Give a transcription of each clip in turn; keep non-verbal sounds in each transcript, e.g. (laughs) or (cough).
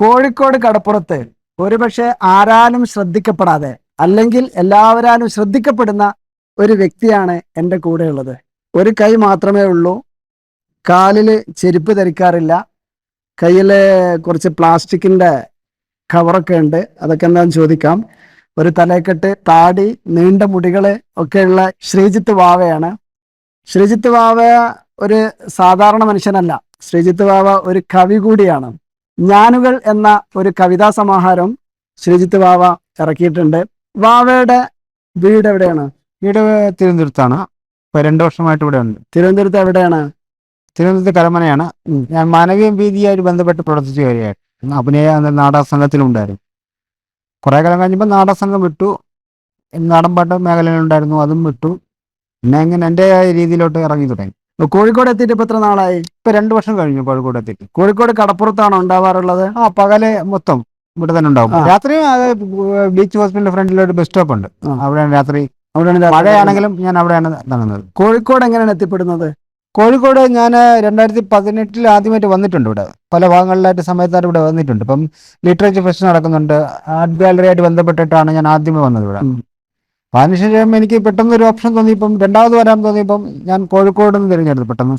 കോഴിക്കോട് കടപ്പുറത്ത് ഒരുപക്ഷെ ആരാലും ശ്രദ്ധിക്കപ്പെടാതെ അല്ലെങ്കിൽ എല്ലാവരാലും ശ്രദ്ധിക്കപ്പെടുന്ന ഒരു വ്യക്തിയാണ് എന്റെ കൂടെയുള്ളത്. ഒരു കൈ മാത്രമേ ഉള്ളൂ. കാലിൽ ചെരുപ്പ് ധരിക്കാറില്ല. കയ്യിൽ കുറച്ച് പ്ലാസ്റ്റിക്കിന്റെ കവറൊക്കെ ഉണ്ട്. അതൊക്കെ എന്താണെന്ന് ചോദിക്കാം. ഒരു തലേക്കെട്ട് താടി നീണ്ട മുടികൾ ഒക്കെയുള്ള ശ്രീജിത്ത് വാവയാണ്. ശ്രീജിത്ത് വാവ ഒരു സാധാരണ മനുഷ്യനല്ല. ശ്രീജിത്ത് വാവ ഒരു കവി കൂടിയാണ്. ഞാനുകൾ എന്ന ഒരു കവിതാ സമാഹാരം ശ്രീജിത്ത് വാവ ഇറക്കിയിട്ടുണ്ട്. വാവയുടെ വീട് എവിടെയാണ്? വീട് തിരുവനന്തപുരത്താണ്. ഇപ്പൊ രണ്ടു വർഷമായിട്ട് ഇവിടെ ഉണ്ട്. തിരുവനന്തപുരത്ത് എവിടെയാണ്? തിരുവനന്തപുരത്ത് കരമനയാണ്. ഞാൻ മാനവീയം ഭീതിയായിട്ട് ബന്ധപ്പെട്ട് പ്രവർത്തിച്ച കാര്യമായിട്ട് അഭിനയ നാടക സംഘത്തിലുണ്ടായിരുന്നു കുറെ കാലം കഴിഞ്ഞപ്പോൾ നാടക സംഘം വിട്ടു നാടൻപാട്ട് മേഖലയിലുണ്ടായിരുന്നു അതും വിട്ടു. പിന്നെ അങ്ങനെ എന്റെ രീതിയിലോട്ട് ഇറങ്ങി തുടങ്ങി. കോഴിക്കോട് എത്തിയിട്ട് ഇപ്പൊ എത്ര നാളായി? ഇപ്പൊ രണ്ടു വർഷം കഴിഞ്ഞു കോഴിക്കോട് എത്തിയിട്ട് കോഴിക്കോട് കടപ്പുറത്താണ് ഉണ്ടാവാറുള്ളത്? ആ പകലെ മൊത്തം ഇവിടെ തന്നെ ഉണ്ടാവും. രാത്രി ബീച്ച് ഹോസ്പിറ്റലിന്റെ ഫ്രണ്ടിൽ ഒരു ബസ് സ്റ്റോപ്പ് ഉണ്ട്. അവിടെയാണ് രാത്രി അവിടെയാണ് മഴയാണെങ്കിലും ഞാൻ അവിടെയാണ് തങ്ങുന്നത് കോഴിക്കോട് എങ്ങനെയാണ് എത്തിപ്പെടുന്നത്? കോഴിക്കോട് ഞാൻ രണ്ടായിരത്തി പതിനെട്ടിൽ ആദ്യമായിട്ട് വന്നിട്ടുണ്ട് ഇവിടെ. പല ഭാഗങ്ങളിലായിട്ട് സമയത്തായിട്ട് ഇവിടെ വന്നിട്ടുണ്ട്. ഇപ്പം ലിറ്ററേച്ചർ ഫെസ്റ്റ് നടക്കുന്നുണ്ട്. ആർട്ട് ഗാലറിയായിട്ട് ബന്ധപ്പെട്ടിട്ടാണ് ഞാൻ ആദ്യമേ വന്നത് ഇവിടെ. അപ്പൊ അതിനുശേഷം എനിക്ക് പെട്ടെന്ന് ഒരു ഓപ്ഷൻ തോന്നിയപ്പം രണ്ടാമത് വരാൻ തോന്നിയപ്പം ഞാൻ കോഴിക്കോട് നിന്ന് തിരഞ്ഞെടുത്തു. പെട്ടെന്ന്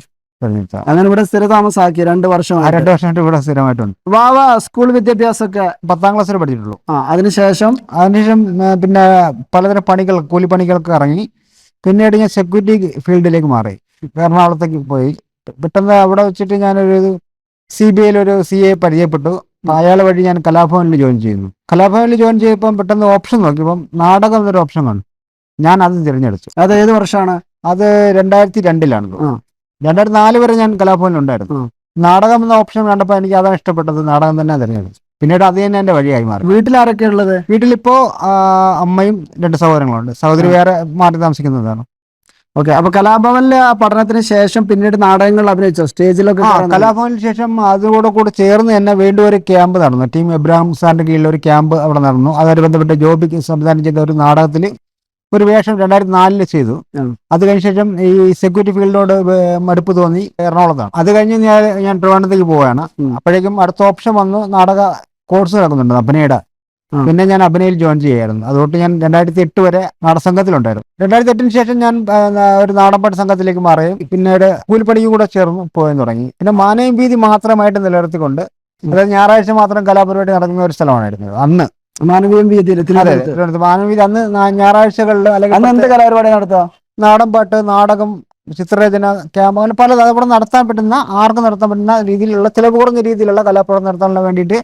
അങ്ങനെ ഇവിടെ സ്ഥിരതാമസാക്കി രണ്ട് വർഷം രണ്ട് വർഷമായിട്ട് ഇവിടെ സ്ഥിരമായിട്ടുണ്ട്. വാവ സ്കൂൾ വിദ്യാഭ്യാസം ഒക്കെ പത്താം ക്ലാസ്സിൽ പഠിച്ചിട്ടുള്ളൂ. ആ അതിനുശേഷം? അതിനുശേഷം പിന്നെ പലതരം പണികൾ കൂലിപ്പണികൾക്ക് ഇറങ്ങി. പിന്നീട് ഞാൻ സെക്യൂരിറ്റി ഫീൽഡിലേക്ക് മാറി. എറണാകുളത്തേക്ക് പോയി. പെട്ടെന്ന് അവിടെ വെച്ചിട്ട് ഞാനൊരു സി ബി ഐയിൽ ഒരു സി എ പരിചയപ്പെട്ടു. അയാൾ വഴി ഞാൻ കലാഭവനിൽ ജോയിൻ ചെയ്യുന്നു. കലാഭവനിൽ ജോയിൻ ചെയ്തപ്പം പെട്ടെന്ന് ഓപ്ഷൻ നോക്കിയപ്പം നാടകം എന്നൊരു ഓപ്ഷൻ കാണും ഞാൻ അത് തിരഞ്ഞെടുത്തു. അത് ഏത് വർഷമാണ്? അത് രണ്ടായിരത്തി രണ്ടിലാണ്. രണ്ടായിരത്തി നാല് വരെ ഞാൻ കലാഭവനിൽ ഉണ്ടായിരുന്നു. നാടകം എന്ന ഓപ്ഷൻ കണ്ടപ്പോൾ എനിക്ക് അതാണ് ഇഷ്ടപ്പെട്ടത്. നാടകം തന്നെ തിരഞ്ഞെടുത്തു. പിന്നീട് അത് തന്നെ എന്റെ വഴിയായി മാറി. വീട്ടിൽ ഉള്ളത്? വീട്ടിലിപ്പോ അമ്മയും രണ്ട് സഹോദരങ്ങളുണ്ട്. സഹോദരി വേറെ മാറി താമസിക്കുന്നതാണ്. ഓക്കെ അപ്പൊ കലാഭവനിലെ ആ പഠനത്തിന് ശേഷം പിന്നീട് നാടകങ്ങൾ അഭിനയിച്ചോ? സ്റ്റേജിലൊക്കെ? കലാഭവനിന് ശേഷം അതോടെ കൂടെ ചേർന്ന് തന്നെ വീണ്ടും ഒരു ക്യാമ്പ് നടന്നു. ടീം എബ്രാഹിം സാറിന്റെ കീഴിൽ ഒരു ക്യാമ്പ് അവിടെ നടന്നു. അതുമായി ബന്ധപ്പെട്ട് ജോബിക്ക് സംവിധാനം ചെയ്ത ഒരു നാടകത്തിൽ ഒരു വേഷം രണ്ടായിരത്തി നാലിൽ ചെയ്തു. അത് കഴിഞ്ഞ ശേഷം ഈ സെക്യൂരിറ്റി ഫീൽഡിനോട് മടുപ്പ് തോന്നി എറണാകുളത്താണ് അത് കഴിഞ്ഞ് ഞാൻ ഞാൻ ട്രിവാൻഡ്രത്തേക്ക് പോവുകയാണ്. അപ്പോഴേക്കും അടുത്ത ഓപ്ഷൻ വന്നു നാടക കോഴ്സ് നടക്കുന്നുണ്ട് അഭിനയുടെ. പിന്നെ ഞാൻ അഭിനയിൽ ജോയിൻ ചെയ്യായിരുന്നു. അതുകൊണ്ട് ഞാൻ രണ്ടായിരത്തി എട്ട് വരെ നാടസംഘത്തിലുണ്ടായിരുന്നു രണ്ടായിരത്തി എട്ടിന് ശേഷം ഞാൻ ഒരു നാടൻപാട്ട് സംഘത്തിലേക്ക് മാറുകയും പിന്നീട് കൂലിപ്പണിയും കൂടെ ചേർന്ന് പോകാൻ തുടങ്ങി. പിന്നെ മാനയും വീതി മാത്രമായിട്ട് നിലനിർത്തിക്കൊണ്ട് അതായത് ഞായറാഴ്ച മാത്രം കലാപരിപാടി നടക്കുന്ന ഒരു സ്ഥലമായിരുന്നു അന്ന്. മാനവീയം അതെ മാനവീതി അന്ന് ഞായറാഴ്ചകളിൽ അല്ലെങ്കിൽ അന്ന് എന്ത് കലാപരിപാടി നടത്താം നാടൻപാട്ട് നാടകം ചിത്രരചന ക്യാമ്പ് അങ്ങനെ പല അവിടെ നടത്താൻ പറ്റുന്ന ആർക്കും നടത്താൻ പറ്റുന്ന രീതിയിലുള്ള ചിലവ് കുറഞ്ഞ രീതിയിലുള്ള കലാപ്രവർത്തനം നടത്താൻ വേണ്ടിയിട്ട്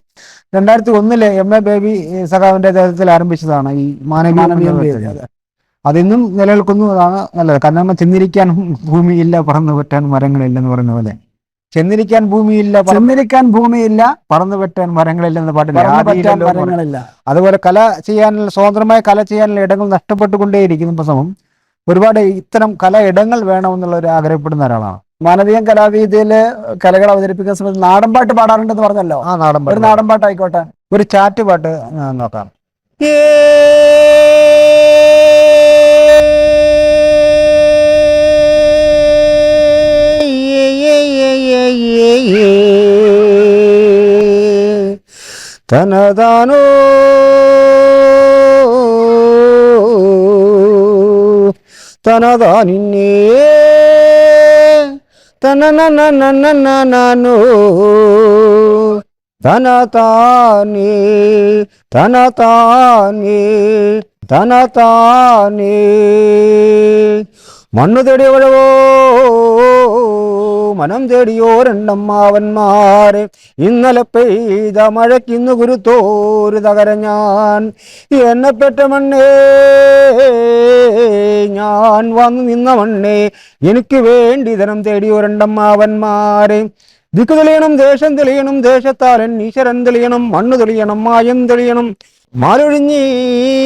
രണ്ടായിരത്തി ഒന്നിൽ എം എ ബേബി സഖാവിന്റെ നേതൃത്വത്തിൽ ആരംഭിച്ചതാണ് ഈ മാനവീയ. അതിന്നും നിലനിൽക്കുന്നതാണ് നല്ലത്. കാരണം ചെന്നിരിക്കാൻ ഭൂമിയില്ല പറന്നു പറ്റാൻ മരങ്ങളില്ലെന്ന് പറയുന്ന പോലെ. ചെന്നിരിക്കാൻ ഭൂമിയില്ല ചെന്നിരിക്കാൻ ഭൂമിയില്ല പറന്നു പാട്ട് പറ്റാൻ ആദിയില്ലല്ലോ എന്ന്. മരങ്ങളില്ല. അതുപോലെ കല ചെയ്യാനുള്ള സ്വതന്ത്രമായ കല ചെയ്യാനുള്ള ഇടങ്ങൾ നഷ്ടപ്പെട്ടുകൊണ്ടേയിരിക്കുന്ന പ്രസവം ഒരുപാട് ഇത്തരം കല ഇടങ്ങൾ വേണമെന്നുള്ള ഒരു ആഗ്രഹപ്പെടുന്ന ഒരാളാണ്. മാനവീയം കലാവീതിയിൽ കലകൾ അവതരിപ്പിക്കുന്ന സമയത്ത് നാടൻപാട്ട് പാടാറുണ്ടെന്ന് പറഞ്ഞല്ലോ. ആ നാടൻ ഒരു പാട്ട്. നാടൻപാട്ട് ആയിക്കോട്ടെ. ഒരു ചാറ്റ് പാട്ട് ആ, తనదాను తనదానిన్నే తన నన్ను తన తానే తన తానే తన తానే మన్ను తెడివడవో മനം തേടിയോ രണ്ടമ്മാവന്മാരെ ഇന്നലെ പെയ്ത മഴയ്ക്കിന്ന് ഗുരുത്തോരു തകര ഞാൻ. പെറ്റ മണ്ണേ ഞാൻ വന്നു നിന്ന മണ്ണേ എനിക്ക് വേണ്ടി ധനം തേടിയോ ദിക്കു ദിക്ക് തെളിയണം ദേശം തെളിയണം ദേശത്താലൻ ഈശ്വരൻ തെളിയണം മണ്ണ് തെളിയണം മായം തെളിയണം. മാലൊഴിഞ്ഞീ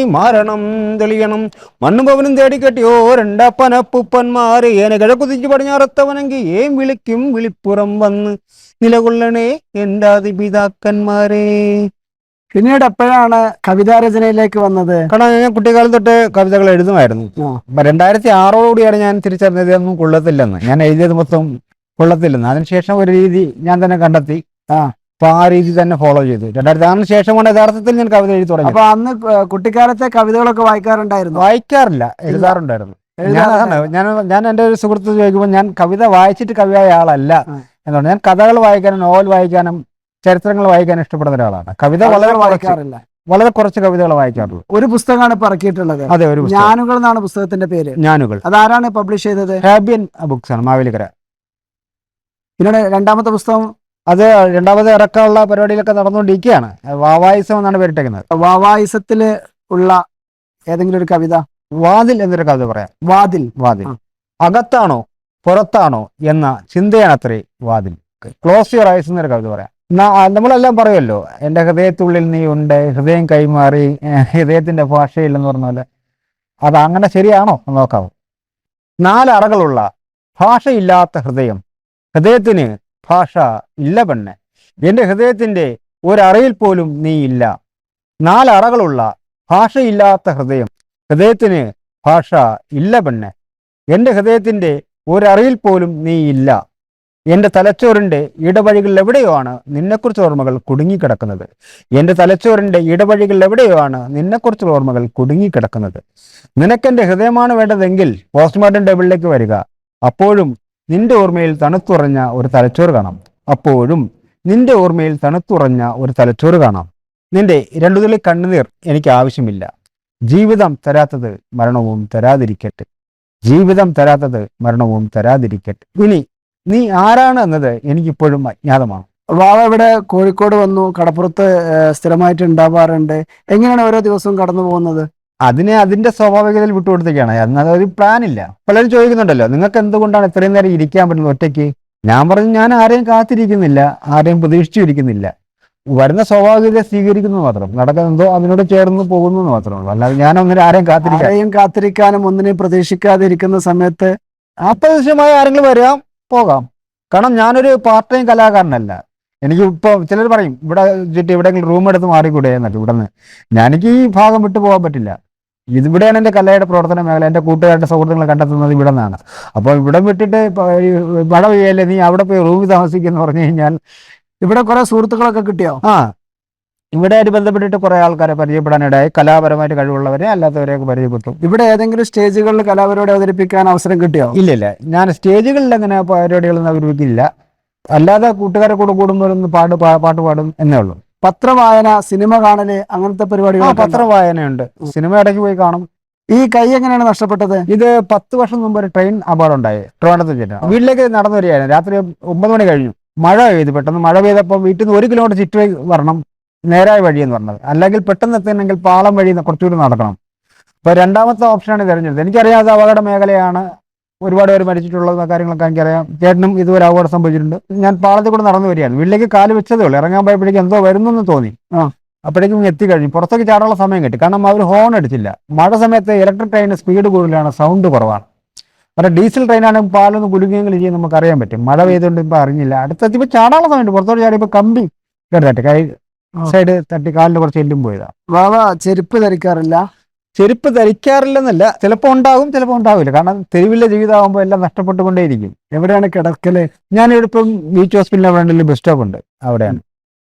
മാരണം തെളിയണം. മണ്ണും പവനും തേടിക്കെട്ടിയോ രണ്ടപ്പനപ്പുപ്പന്മാര് ഏനെ കിഴക്കുതിച്ച് പടിഞ്ഞാറത്തവനെങ്കിൽ ഏം വിളിക്കും വിളിപ്പുറം വന്ന്. നിലകൊള്ളണേ എന്റെ അതിപിതാക്കന്മാരെ. പിന്നീട് എപ്പോഴാണ് കവിതാരചനയിലേക്ക് വന്നത്? കാരണം ഞാൻ കുട്ടിക്കാലം തൊട്ട് കവിതകൾ എഴുതുമായിരുന്നു. രണ്ടായിരത്തി ആറോടുകൂടിയാണ് ഞാൻ തിരിച്ചറിഞ്ഞത് ഇതൊന്നും കൊള്ളത്തില്ലെന്ന്. ഞാൻ എഴുതിയത് മൊത്തം കൊള്ളത്തില്ലെന്ന്. അതിനുശേഷം ഒരു രീതി ഞാൻ തന്നെ കണ്ടെത്തി. ആ. അപ്പൊ ആ രീതി തന്നെ ഫോളോ ചെയ്തു. രണ്ടായിരത്തി ആറിന് ശേഷമാണ് യഥാർത്ഥത്തിൽ ഞാൻ കവിത എഴുതി തുടങ്ങി. അപ്പൊ അന്ന് കുട്ടിക്കാലത്തെ കവിതകളൊക്കെ വായിക്കാറുണ്ടായിരുന്നു? വായിക്കാറില്ല. എഴുതാറുണ്ടായിരുന്നു. ഞാൻ ഞാൻ എന്റെ ഒരു സുഹൃത്ത് ചോദിക്കുമ്പോൾ ഞാൻ കവിത വായിച്ചിട്ട് കവിയായ ആളല്ല. എന്നാണ് ഞാൻ കഥകൾ വായിക്കാനും നോവൽ വായിക്കാനും ചരിത്രങ്ങൾ വായിക്കാനും ഇഷ്ടപ്പെടുന്ന ഒരാളാണ്. കവിത വളരെ വായിക്കാറില്ല. വളരെ കുറച്ച് കവിതകൾ വായിക്കാറുള്ളൂ. ഒരു പുസ്തകമാണ് പറക്കിയിട്ടുള്ളത് ഇറക്കിയിട്ടുള്ളത്. അതെ ഒരു ഞാനുകൾ എന്നാണ് പുസ്തകത്തിന്റെ പേര്. ഞാനുകൾ. അതാരാണ് പബ്ലിഷ് ചെയ്തത്? ഹാബിയൻ ബുക്സ് ആണ് മാവേലിക്കര. പിന്നീട് രണ്ടാമത്തെ പുസ്തകം അത് രണ്ടാമത് ഇറക്കാനുള്ള പരിപാടിയിലൊക്കെ നടന്നുകൊണ്ടിരിക്കുകയാണ് വാവായുസം എന്നാണ് പേരിട്ടേക്കുന്നത്. വാവായുസത്തിൽ ഉള്ള ഏതെങ്കിലും ഒരു കവിത? വാതിൽ എന്നൊരു കവിത പറയാം. വാതിൽ വാതിൽ. അകത്താണോ പുറത്താണോ എന്ന ചിന്തയാണ് അത്രേ വാതിൽ. ക്ലോസ് യുവർ ഐസ് എന്നൊരു കവിത പറയാം. നമ്മളെല്ലാം പറയുമല്ലോ എന്റെ ഹൃദയത്തുള്ളിൽ നീ ഉണ്ട് ഹൃദയം കൈമാറി ഹൃദയത്തിന്റെ ഭാഷയില്ലെന്ന് പറഞ്ഞ പോലെ. അത് അങ്ങനെ ശരിയാണോ? നോക്കാവോ നാലറകളുള്ള ഭാഷയില്ലാത്ത ഹൃദയം. ഹൃദയത്തിന് ഭാഷ ഇല്ല പെണ്ണെ. എന്റെ ഹൃദയത്തിന്റെ ഒരറയിൽ പോലും നീ ഇല്ല. നാലറകളുള്ള ഭാഷയില്ലാത്ത ഹൃദയം. ഹൃദയത്തിന് ഭാഷ ഇല്ല പെണ്ണെ. എന്റെ ഹൃദയത്തിന്റെ ഒരറിയിൽ പോലും നീ ഇല്ല. എന്റെ തലച്ചോറിന്റെ ഇടവഴികളിൽ എവിടെയോ ആണ് നിന്നെക്കുറിച്ച് ഓർമ്മകൾ കുടുങ്ങിക്കിടക്കുന്നത്? എന്റെ തലച്ചോറിന്റെ ഇടവഴികളിൽ എവിടെയോ ആണ് നിന്നെക്കുറിച്ചുള്ള ഓർമ്മകൾ കുടുങ്ങിക്കിടക്കുന്നത്? നിനക്കെന്റെ ഹൃദയമാണ് വേണ്ടതെങ്കിൽ പോസ്റ്റ്മോർട്ടം ടേബിളിലേക്ക് വരിക. അപ്പോഴും നിന്റെ ഓർമ്മയിൽ തണുത്തുറഞ്ഞ ഒരു തലച്ചോറ് കാണാം. അപ്പോഴും നിന്റെ ഓർമ്മയിൽ തണുത്തുറഞ്ഞ ഒരു തലച്ചോറ് കാണാം. നിന്റെ രണ്ടു തുള്ളി കണ്ണുനീർ എനിക്ക് ആവശ്യമില്ല. ജീവിതം തരാത്തത് മരണവും തരാതിരിക്കട്ടെ. ജീവിതം തരാത്തത് മരണവും തരാതിരിക്കട്ടെ. ഇനി നീ ആരാണ് എന്നത് എനിക്കിപ്പോഴും അജ്ഞാതമാണ്. വാവ ഇവിടെ കോഴിക്കോട് വന്നു കടപ്പുറത്ത് സ്ഥിരമായിട്ട് ഉണ്ടാവാറുണ്ട്. എങ്ങനെയാണ് ഓരോ ദിവസവും കടന്നു പോകുന്നത് അതിനെ അതിന്റെ സ്വാഭാവികതയിൽ വിട്ടുകൊടുത്തേക്കാണ്. എന്നാൽ ഒരു പ്ലാൻ ഇല്ല. പലരും ചോദിക്കുന്നുണ്ടല്ലോ നിങ്ങൾക്ക് എന്തുകൊണ്ടാണ് ഇത്രയും നേരം ഇരിക്കാൻ പറ്റുന്നത് ഒറ്റയ്ക്ക്? ഞാൻ പറഞ്ഞു ഞാൻ ആരെയും കാത്തിരിക്കുന്നില്ല ആരെയും പ്രതീക്ഷിച്ചു ഇരിക്കുന്നില്ല വരുന്ന സ്വാഭാവികത സ്വീകരിക്കുന്നു മാത്രം. നടക്കുന്നതോ അതിനോട് ചേർന്ന് പോകുന്നു എന്ന് മാത്രമേ ഉള്ളൂ. അല്ലാതെ ഞാൻ ഒന്നിനും ആരെയും കാത്തിരിക്കാൻ ആരെയും കാത്തിരിക്കാനും ഒന്നിനെയും പ്രതീക്ഷിക്കാതെ ഇരിക്കുന്ന സമയത്ത് അപ്രതീക്ഷിതമായി ആരെങ്കിലും വരാം പോകാം. കാരണം ഞാനൊരു പാർട്ട് ടൈം കലാകാരനല്ല. എനിക്ക് ഇപ്പോൾ ചിലർ പറയും ഇവിടെ ചുറ്റി എവിടെയെങ്കിലും റൂം എടുത്ത് മാറിക്കൂടെ? എന്നൊക്കെ. ഇവിടെ നിന്ന് ഞാനെനിക്ക് ഈ ഭാഗം വിട്ടു പോകാൻ പറ്റില്ല. ഇതിവിടെയാണ് എന്റെ കലയുടെ പ്രവർത്തന മേഖല. എന്റെ കൂട്ടുകാരുടെ സൗഹൃദങ്ങൾ കണ്ടെത്തുന്നത് ഇവിടെ നിന്നാണ് അപ്പോൾ ഇവിടെ വിട്ടിട്ട് മഴ പെയ്യല്ലേ നീ അവിടെ പോയി റൂമിൽ താമസിക്കുന്നു പറഞ്ഞു കഴിഞ്ഞാൽ ഇവിടെ കുറെ സുഹൃത്തുക്കളൊക്കെ കിട്ടിയോ? ആ. ഇവിടെ ആയിട്ട് ബന്ധപ്പെട്ടിട്ട് കുറേ ആൾക്കാരെ പരിചയപ്പെടാനിടയായി. കലാപരമായിട്ട് കഴിവുള്ളവരെ അല്ലാത്തവരെയൊക്കെ പരിചയപ്പെട്ടു ഇവിടെ ഏതെങ്കിലും സ്റ്റേജുകളിൽ കലാപരിപാടി അവതരിപ്പിക്കാൻ അവസരം കിട്ടിയോ? ഇല്ല ഇല്ല. ഞാൻ സ്റ്റേജുകളിൽ അങ്ങനെ പരിപാടികളൊന്നും അവതരിപ്പിക്കില്ല. അല്ലാതെ കൂട്ടുകാരെ കൂടെ കൂടുമ്പോഴൊന്ന് പാട്ട് പാട്ട് പാടും എന്നേ ഉള്ളൂ. പത്രവായന സിനിമ കാണൽ അങ്ങനത്തെ പരിപാടി പരിപാടികൾ പത്രവായനയുണ്ട്. സിനിമ ഇടയ്ക്ക് പോയി കാണും. ഈ കൈ എങ്ങനെയാണ് നഷ്ടപ്പെട്ടത്? ഇത് പത്ത് വർഷം മുമ്പ് ഒരു ട്രെയിൻ അപകടം ഉണ്ടായി ട്രിവാൻഡ്രത്ത് വെച്ചിട്ട് വീട്ടിലേക്ക് നടന്നു വരികയായിരുന്നു രാത്രി ഒമ്പത് മണി കഴിഞ്ഞു. മഴ പെയ്തു. പെട്ടെന്ന് മഴ പെയ്തപ്പോൾ വീട്ടിൽ നിന്ന് ഒരു കിലോമീറ്റർ ചുറ്റു വരണം. നേരായ വഴി എന്ന് പറഞ്ഞത്. അല്ലെങ്കിൽ പെട്ടെന്ന് എത്തണമെങ്കിൽ പാളം വഴി കുറച്ചുകൂടി നടക്കണം. അപ്പോൾ രണ്ടാമത്തെ ഓപ്ഷനാണ് തിരഞ്ഞെടുത്തത്. എനിക്കറിയാം അത് അപകട മേഖലയാണ്. ഒരുപാട് പേര് മരിച്ചിട്ടുള്ള കാര്യങ്ങളൊക്കെ എനിക്കറിയാം. ചേട്ടനും ഇതുവരെ അപകടം സംഭവിച്ചിട്ടുണ്ട്. ഞാൻ പാളത്തിൽ കൂടെ നടന്നു വരികയാണ്. വീട്ടിലേക്ക് കാൽ വെച്ചതേ ഉള്ളൂ. ഇറങ്ങാൻ പോയപ്പോഴേക്കും എന്തോ വരുന്നെന്ന് തോന്നി. ആ. അപ്പോഴേക്കും എത്തി കഴിഞ്ഞു. പുറത്തേക്ക് ചാടാനുള്ള സമയം കിട്ടി. കാരണം അവർ ഹോൺ അടിച്ചില്ല. മഴ സമയത്ത് ഇലക്ട്രിക് ട്രെയിന് സ്പീഡ് കൂടുതലാണ്. സൗണ്ട് കുറവാണ്. കാരണം ഡീസൽ ട്രെയിനാണെങ്കിൽ പാലൊന്ന് കുലുങ്ങിയെങ്കിലും ചെയ്യും നമുക്ക് അറിയാൻ പറ്റും. മഴ പെയ്തുകൊണ്ട് ഇപ്പം അറിഞ്ഞില്ല. അടുത്തെത്തിയപ്പോൾ ചാടാനുള്ള സമയമുണ്ട്. പുറത്തോട്ട് ചാടിയപ്പോൾ കമ്പി കേട്ട് കൈ സൈഡ് തട്ടി. കാലിന് കുറച്ച് എല്ലും പോയതാ. വാവ ചെരുപ്പ് ധരിക്കാറില്ല. ചെരുപ്പ് ധരിക്കാറില്ലെന്നല്ല ചിലപ്പോൾ ഉണ്ടാകും ചിലപ്പോൾ ഉണ്ടാവില്ല. കാരണം തെരുവിലെ ജീവിതമാകുമ്പോൾ എല്ലാം നഷ്ടപ്പെട്ടുകൊണ്ടേയിരിക്കും. എവിടെയാണ് കിടക്കൽ? ഞാനിവിടെ ഇപ്പം ബീച്ച് ഹോസ്പിറ്റലിന്റെ ഫ്രണ്ടിൽ ബസ് സ്റ്റോപ്പ് ഉണ്ട് അവിടെയാണ്.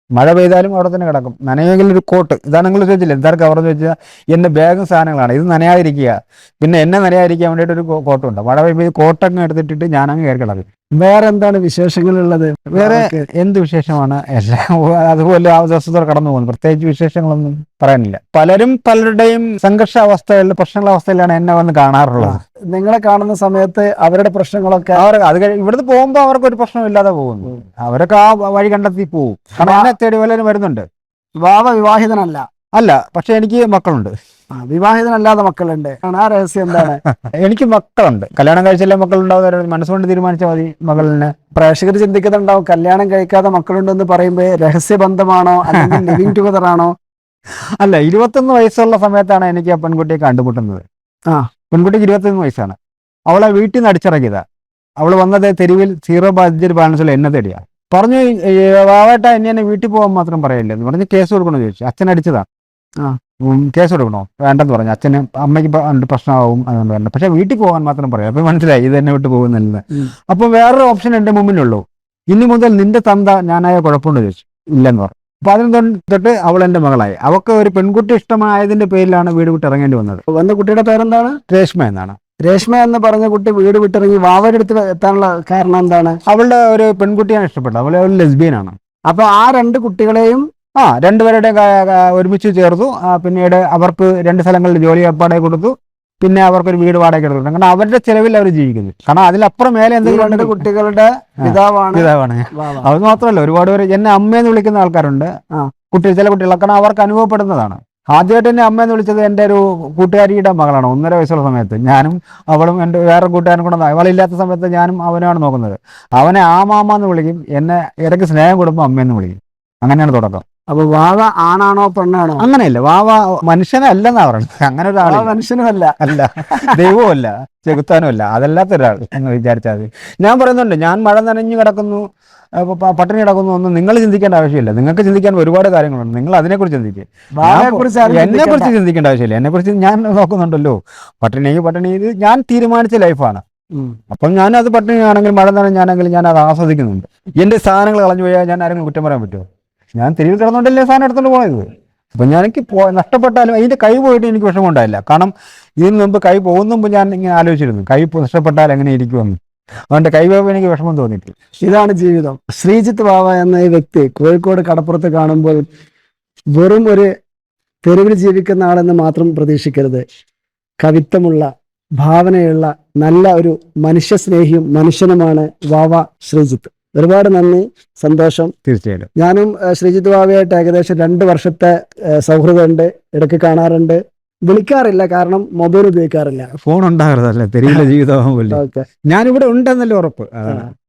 മഴ പെയ്താലും അവിടെ തന്നെ കിടക്കും. നനയെങ്കിലും ഒരു കോട്ട്. ഇതാണ് നിങ്ങൾ ചോദിച്ചില്ല? എന്താണ് കവർ എന്ന് വെച്ചാൽ എന്റെ ബാഗും സാധനങ്ങളാണ്. ഇത് നനയാതിരിക്കുക. പിന്നെ എന്നെ നനയാതിരിക്കാൻ വേണ്ടിയിട്ട് ഒരു കോട്ടുണ്ട്. മഴ പെയ്യുമ്പോൾ കോട്ടങ്ങ് എടുത്തിട്ടിട്ട് ഞാൻ അങ്ങ് കയറി കിടക്കും. വേറെ എന്താണ് വിശേഷങ്ങളുള്ളത്? വേറെ എന്ത് വിശേഷമാണ്? എല്ലാം (laughs) അതുപോലെ ആ ദിവസത്തോടെ കടന്നു പോകുന്നു. പ്രത്യേകിച്ച് വിശേഷങ്ങളൊന്നും പറയാനില്ല. പലരും പലരുടെയും സംഘർഷ അവസ്ഥകളിൽ പ്രശ്നങ്ങളുടെ അവസ്ഥയിലാണ് എന്നെ വന്ന് കാണാറുള്ളത്. നിങ്ങളെ കാണുന്ന സമയത്ത് അവരുടെ പ്രശ്നങ്ങളൊക്കെ അവർ അത് കഴിഞ്ഞ് ഇവിടുന്ന് പോകുമ്പോൾ അവർക്ക് ഒരു പ്രശ്നമില്ലാതെ പോകുന്നു. അവരൊക്കെ ആ വഴി കണ്ടെത്തി പോകും കാരണം എന്നെ തേടി പലരും വരുന്നുണ്ട്. വിവാഹ വിവാഹിതനല്ല. അല്ല പക്ഷെ എനിക്ക് മക്കളുണ്ട്. വിവാഹിതനല്ലാതെ മക്കളുണ്ട്. ആ രഹസ്യം എന്താണ്? (laughs) എനിക്ക് മക്കളുണ്ട്. കല്യാണം കഴിച്ചല്ലേ മക്കളുണ്ടാവുന്ന മനസ്സുകൊണ്ട് തീരുമാനിച്ച മതി മകളിന്. പ്രേക്ഷകർ ചിന്തിക്കുന്നുണ്ടാവും കല്യാണം കഴിക്കാതെ മക്കളുണ്ടെന്ന് പറയുമ്പോ രഹസ്യബന്ധമാണോ അല്ലെങ്കിൽ ലിവിങ് ടുഗദർ ആണോ അല്ല ഇരുപത്തൊന്ന് വയസ്സുള്ള സമയത്താണ് എനിക്ക് ആ പെൺകുട്ടിയെ കണ്ടുമുട്ടുന്നത്. ആ. പെൺകുട്ടിക്ക് ഇരുപത്തൊന്ന് വയസ്സാണ്. അവളെ വീട്ടിൽ നിന്ന് അടിച്ചിറക്കിയതാ. അവൾ വന്നത് തെരുവിൽ സീറോ ബഡ്ജറ്റ് ബാലൻസിൽ എന്നെ തേടിയാ. പറഞ്ഞു വാവേട്ട എന്നെ എന്നെ വീട്ടിൽ പോകാൻ മാത്രം പറയില്ല? എന്ന് പറഞ്ഞ് കേസ് കൊടുക്കണമെന്ന് ചോദിച്ചു. അച്ഛൻ അടിച്ചതാ. കേസ് കൊടുക്കണോ വേണ്ടെന്ന് പറഞ്ഞു. അച്ഛന് അമ്മയ്ക്ക് രണ്ട് പ്രശ്നമാവും അതുകൊണ്ട് വേണ്ട. പക്ഷെ വീട്ടിൽ പോകാൻ മാത്രം പറയാം. അപ്പൊ മനസ്സിലായി ഇത് എന്നെ വിട്ട് പോകുന്നില്ലെന്ന്. അപ്പൊ വേറൊരു ഓപ്ഷൻ എന്റെ മുമ്പിലുള്ളൂ. ഇനി മുതൽ നിന്റെ തന്ത ഞാനായ കുഴപ്പമുണ്ട് ചോദിച്ചു ഇല്ലെന്ന് പറഞ്ഞു. അപ്പൊ അതിന് തൊട്ട് അവൾ എന്റെ മകളായി. അവക്ക് ഒരു പെൺകുട്ടി ഇഷ്ടമായതിന്റെ പേരിലാണ് വീട് വിട്ട് ഇറങ്ങേണ്ടി വന്നത്. വന്ന കുട്ടിയുടെ പേരെന്താണ്? രേഷ്മ എന്നാണ്. രേഷ്മ എന്ന് പറഞ്ഞ കുട്ടി വീട് വിട്ടിറങ്ങി വാവരെടുത്ത് എത്താനുള്ള കാരണം എന്താണ്? അവളുടെ ഒരു പെൺകുട്ടിയാണ് ഇഷ്ടപ്പെട്ടത്. അവളെ ഒരു ലെസ്ബിയനാണ് അപ്പൊ ആ രണ്ട് കുട്ടികളെയും ആ രണ്ടുപേരുടെയും ഒരുമിച്ച് ചേർത്തു. പിന്നീട് അവർക്ക് രണ്ട് സ്ഥലങ്ങളിൽ ജോലി ഏർപ്പാടെ കൊടുത്തു. പിന്നെ അവർക്കൊരു വീട് വാടക എടുത്തു കാരണം അവരുടെ ചെലവിൽ അവർ ജീവിക്കുന്നു. കാരണം അതിലപ്പുറം മേലെ എന്തെങ്കിലും കുട്ടികളുടെ പിതാവാണ് പിതാവാണ്. അത് മാത്രമല്ല ഒരുപാട് പേര് എന്നെ അമ്മയെന്ന് വിളിക്കുന്ന ആൾക്കാരുണ്ട്. കുട്ടി ചില കുട്ടികൾ കാരണം അവർക്ക് അനുഭവപ്പെടുന്നതാണ്. ആദ്യമായിട്ട് എന്നെ അമ്മയെന്ന് വിളിച്ചത് എന്റെ ഒരു കൂട്ടുകാരിയുടെ മകളാണ്. ഒന്നര വയസ്സുള്ള സമയത്ത്. ഞാനും അവളും എന്റെ വേറെ കൂട്ടുകാരനും കൂടെ അവളില്ലാത്ത സമയത്ത് ഞാനും അവനാണ് നോക്കുന്നത്. അവനെ ആ മാമ എന്ന് വിളിക്കും. എന്നെ ഇടയ്ക്ക് സ്നേഹം കൊടുക്കുമ്പോൾ അമ്മയെന്ന് വിളിക്കും. അങ്ങനെയാണ് തുടക്കം. അപ്പൊ വാവ ആണാണോ പെണ്ണാണോ? അങ്ങനെയല്ല വാവ മനുഷ്യനല്ലെന്നാ പറയുന്നത് അങ്ങനെ ഒരാൾ മനുഷ്യനുമല്ല. അല്ല ദൈവമല്ല ചെകുത്താനും അല്ല അതല്ലാത്ത ഒരാൾ എന്ന് വിചാരിച്ചാൽ ഞാൻ പറയുന്നുണ്ട് ഞാൻ മഴ നനഞ്ഞു കിടക്കുന്നു പട്ടിണി കിടക്കുന്നു ഒന്നും നിങ്ങൾ ചിന്തിക്കേണ്ട ആവശ്യമില്ല. നിങ്ങൾക്ക് ചിന്തിക്കാൻ ഒരുപാട് കാര്യങ്ങളുണ്ട്. നിങ്ങൾ അതിനെക്കുറിച്ച് ചിന്തിക്കുക എന്നെ കുറിച്ച് ചിന്തിക്കേണ്ട. ആവശ്യമില്ല. എന്നെ കുറിച്ച് ഞാൻ നോക്കുന്നുണ്ടല്ലോ. പട്ടിണി പട്ടിണി ഇത് ഞാൻ തീരുമാനിച്ച ലൈഫാണ്. അപ്പം ഞാൻ അത് പട്ടിണിയാണെങ്കിൽ മഴ നനഞ്ഞാണെങ്കിൽ ഞാൻ അത് ആസ്വദിക്കുന്നുണ്ട്. എന്റെ സാധനങ്ങൾ കളഞ്ഞു പോയാൽ ഞാൻ ആരെങ്കിലും കുറ്റം പറയാൻ പറ്റുമോ? ഞാൻ തെരുവിൽ കിടന്നുകൊണ്ടല്ലേ സാധനം എടുത്തോണ്ട് പോയത്? അപ്പം ഞാൻ എനിക്ക് പോ നഷ്ടപ്പെട്ടാലും അതിന്റെ കൈ പോയിട്ട് എനിക്ക് വിഷമം ഉണ്ടായില്ല കാരണം ഇതിന് മുമ്പ് കൈ പോകുന്ന മുമ്പ് ഞാൻ ഇങ്ങനെ ആലോചിച്ചിരുന്നു. കൈ നഷ്ടപ്പെട്ടാൽ എങ്ങനെ ഇരിക്കുമെന്ന്. അതുകൊണ്ട് കൈ പോയപ്പോൾ എനിക്ക് വിഷമം തോന്നിയിട്ടില്ല. ഇതാണ് ജീവിതം. ശ്രീജിത്ത് ബാബ എന്ന ഈ വ്യക്തി കോഴിക്കോട് കടപ്പുറത്ത് കാണുമ്പോൾ വെറും ഒരു തെരുവിൽ ജീവിക്കുന്ന ആളെന്ന് മാത്രം പ്രതീക്ഷിക്കരുത്. കവിത്വമുള്ള ഭാവനയുള്ള നല്ല ഒരു മനുഷ്യസ്നേഹിയും മനുഷ്യനുമാണ് വാവ ശ്രീജിത്ത്. ഒരുപാട് നന്ദി സന്തോഷം. തീർച്ചയായിട്ടും. ഞാനും ശ്രീജിത് ശ്രീജിത്ത് ബാവയായിട്ട് ഏകദേശം രണ്ട് വർഷത്തെ സൗഹൃദമുണ്ട് ഇടയ്ക്ക് കാണാറുണ്ട്. വിളിക്കാറില്ല കാരണം മൊബൈൽ ഉപയോഗിക്കാറില്ല. ഫോൺ ഉണ്ടാകരുതല്ലേ? തെരീല ജീവിതമാകുമ്പോൾ ഓക്കെ. ഞാനിവിടെ ഉണ്ടെന്നല്ലേ ഉറപ്പ്.